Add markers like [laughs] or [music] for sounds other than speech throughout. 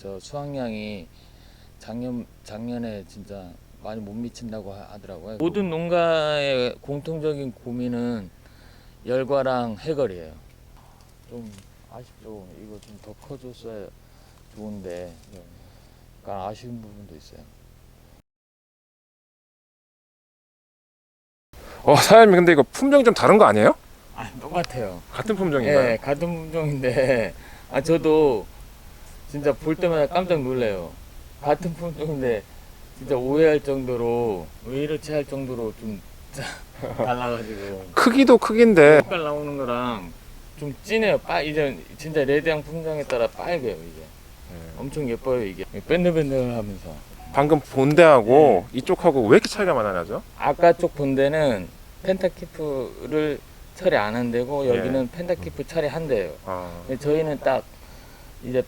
저 수확량이 작년 작년에 진짜 많이 못 미친다고 하- 하더라고요. 모든 농가의 공통적인 고민은 열과랑 해거리예요. 좀 아쉽죠. 이거 좀 더 커줬어야 좋은데 약간 아쉬운 부분도 있어요. 어 사장님 근데 이거 품종이 좀 다른 거 아니에요? 아 똑같아요. 같은 품종인가요? 예, 같은 품종인데 아 저도 진짜 볼 때마다 깜짝 놀래요. 같은 품종인데 진짜 오해할 정도로 왜 이렇지 할 정도로 좀 [laughs] 달라가지고 크기도 크긴데 색깔 나오는 거랑 좀 진해요. 빨 이제 진짜 레드향 품종에 따라 빨개요 이게. 엄청 예뻐요 이게. 밴들밴들하면서. 방금 본대하고 이쪽하고 왜 이렇게 차이가 많아 나죠? 아까 쪽 본데는 펜타키프를 처리 안 한대고 예. 여기는 펜타키프 처리 한대요. 아, 근데 저희는 딱 이제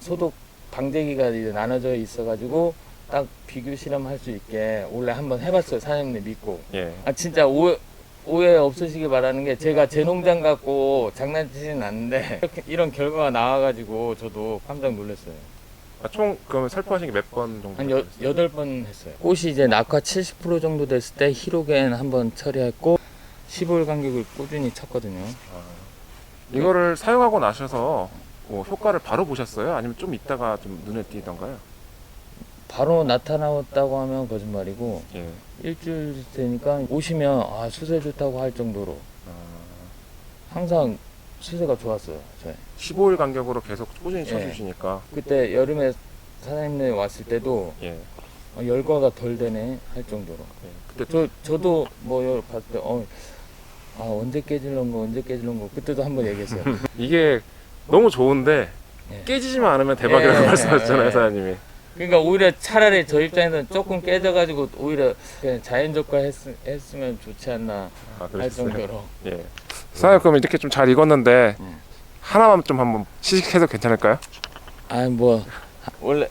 소독 방제기가 이제 나눠져 있어가지고 딱 비교 실험할 수 있게 원래 한번 해봤어요 사장님 믿고. 예. 아 진짜 오해 오해 없으시길 바라는 게 제가 제 농장 갖고 장난치진 않는데 이렇게 [laughs] 이런 결과가 나와가지고 저도 깜짝 놀랐어요. 아, 총 그러면 살포하신 게 몇 번 정도? 한 여, 여덟 번 했어요. 꽃이 이제 낙화 70% 정도 됐을 때 히로겐 한번 처리했고 15일 간격을 꾸준히 쳤거든요. 아, 이거를 사용하고 나셔서 뭐 효과를 바로 보셨어요? 아니면 좀 있다가 좀 눈에 띄던가요? 바로 나타났다고 하면 거짓말이고 예. 일주일 되니까 오시면 아 수세 좋다고 할 정도로 아, 항상 수세가 좋았어요. 저희 15일 간격으로 계속 꾸준히 예. 쳐주시니까 그때 여름에 사장님네 왔을 때도 예. 어, 열과가 덜 되네 할 정도로. 예. 그때 저 저도 뭐 여- 봤을 때 어, 아 언제 깨질런 거 언제 깨질런 거 그때도 한번 얘기했어요. [laughs] 이게 너무 좋은데 예. 깨지지만 않으면 대박이라고 예, [laughs] 말씀하셨잖아요, 예. 사장님이. 그러니까 오히려 차라리 저 입장에서는 조금 깨져가지고 오히려 그냥 자연적과 했, 했으면 좋지 않나 아, 할 그러셨어요. 정도로. 예. 사장님 그럼 이렇게 좀 잘 익었는데 음. 하나만 좀 한번 시식해도 괜찮을까요? 아니 뭐 원래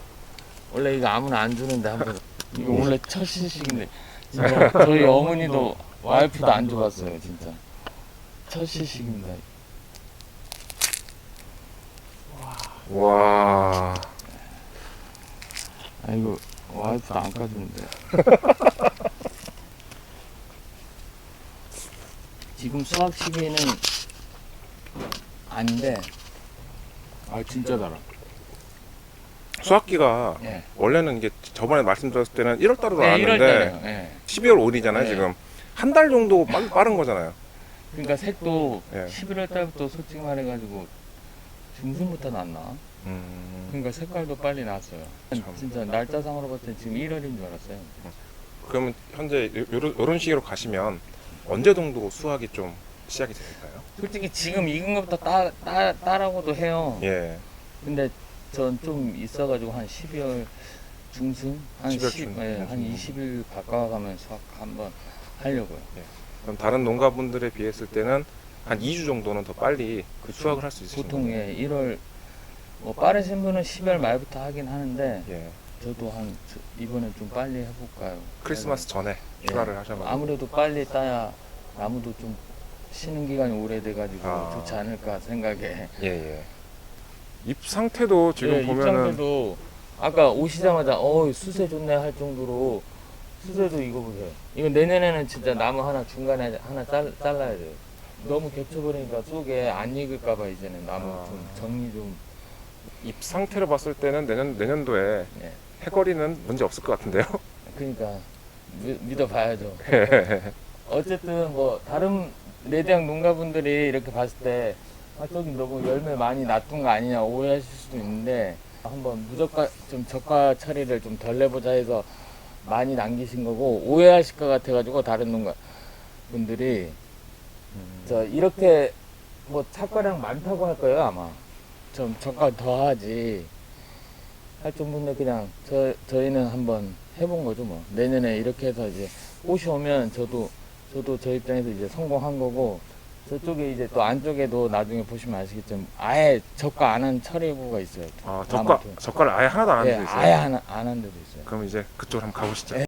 원래 이거 아무나 안 주는데 한번 이거 원래 첫 시식인데 진짜 저희 어머니도 와이프도 안 줘봤어요 진짜 첫 시식입니다. 와. 아 이거 와이프도 안 까주는데. [laughs] 지금 수학 시기에는 아닌데 아 진짜 달아. 수학기가 예. 원래는 이게 저번에 말씀드렸을 때는 1월 달으로 네, 1월 나왔는데. 예. 12월 5일이잖아요, 네. 지금. 한 달 정도 빨, 빠른 거잖아요. 그러니까 색도 예. 11월 달부터 솔직히 말해가지고 중순부터 났나? 음. 그러니까 색깔도 빨리 났어요. 참. 진짜 날짜상으로 봤을 때 지금 1월인 줄 알았어요. 그러면 현재 요런, 요런 식으로 가시면 언제 정도 수학이 좀 시작이 될까요? 솔직히 지금 익은 것부터 따, 따, 따라고도 해요. 예. 근데 전 좀 있어가지고 한 12월 중순? 한, 12월 10, 중- 예, 한 중순. 20일 가까워가면 수확 한번 하려고요. 그럼 다른 농가분들에 비했을 때는 한 2주 정도는 더 빨리 그. 수확을 할 수 있으신 보통 거예요? 예, 1월 뭐 빠르신 분은 12월 말부터 하긴 하는데 예. 저도 한 저- 이번엔 좀 빨리 해볼까요? 크리스마스 전에 예. 출하를 하셔가지고 아무래도 빨리 따야 나무도 좀 쉬는 기간이 오래돼가지고 아. 좋지 않을까 생각에. 예, 예. 잎 상태도 지금 예, 보면은 입장도 아까 오시자마자 어 수세 좋네 할 정도로 수세도 이거 보세요. 이거 내년에는 진짜 나무 하나 중간에 하나 잘, 잘라야 돼요. 너무 겹쳐버리니까 속에 안 익을까봐 이제는 나무 아. 좀 정리 좀. 잎 상태로 봤을 때는 내년 내년도에 예. 해거리는 문제 없을 것 같은데요. [laughs] 그러니까 믿, 믿어봐야죠. [laughs] 어쨌든 뭐 다른 레드향 농가분들이 이렇게 봤을 때 아, 저기 너무 열매 많이 놔둔 거 아니냐 오해하실 수도 있는데 한번 무저가 좀 저가 처리를 좀 덜 내보자 해서 많이 남기신 거고 오해하실 것 같아가지고 다른 농가 분들이 저 이렇게 뭐 착과량 많다고 할 거예요 아마 좀 저가 더 하지 할 정도인데 그냥 저 저희는 한번 해본 거죠 뭐 내년에 이렇게 해서 이제 꽃이 오면 저도 저도 저 입장에서 이제 성공한 거고 저쪽에 이제 또 안쪽에도 나중에 보시면 아시겠지만 아예 저가 안 한 처리부가 있어요. 아, 거. 저가를 아예 하나도 안 예, 하는 데 있어요. 아예 안 한 데도 있어요. 그럼 이제 그쪽으로 한번 가보시죠. 예.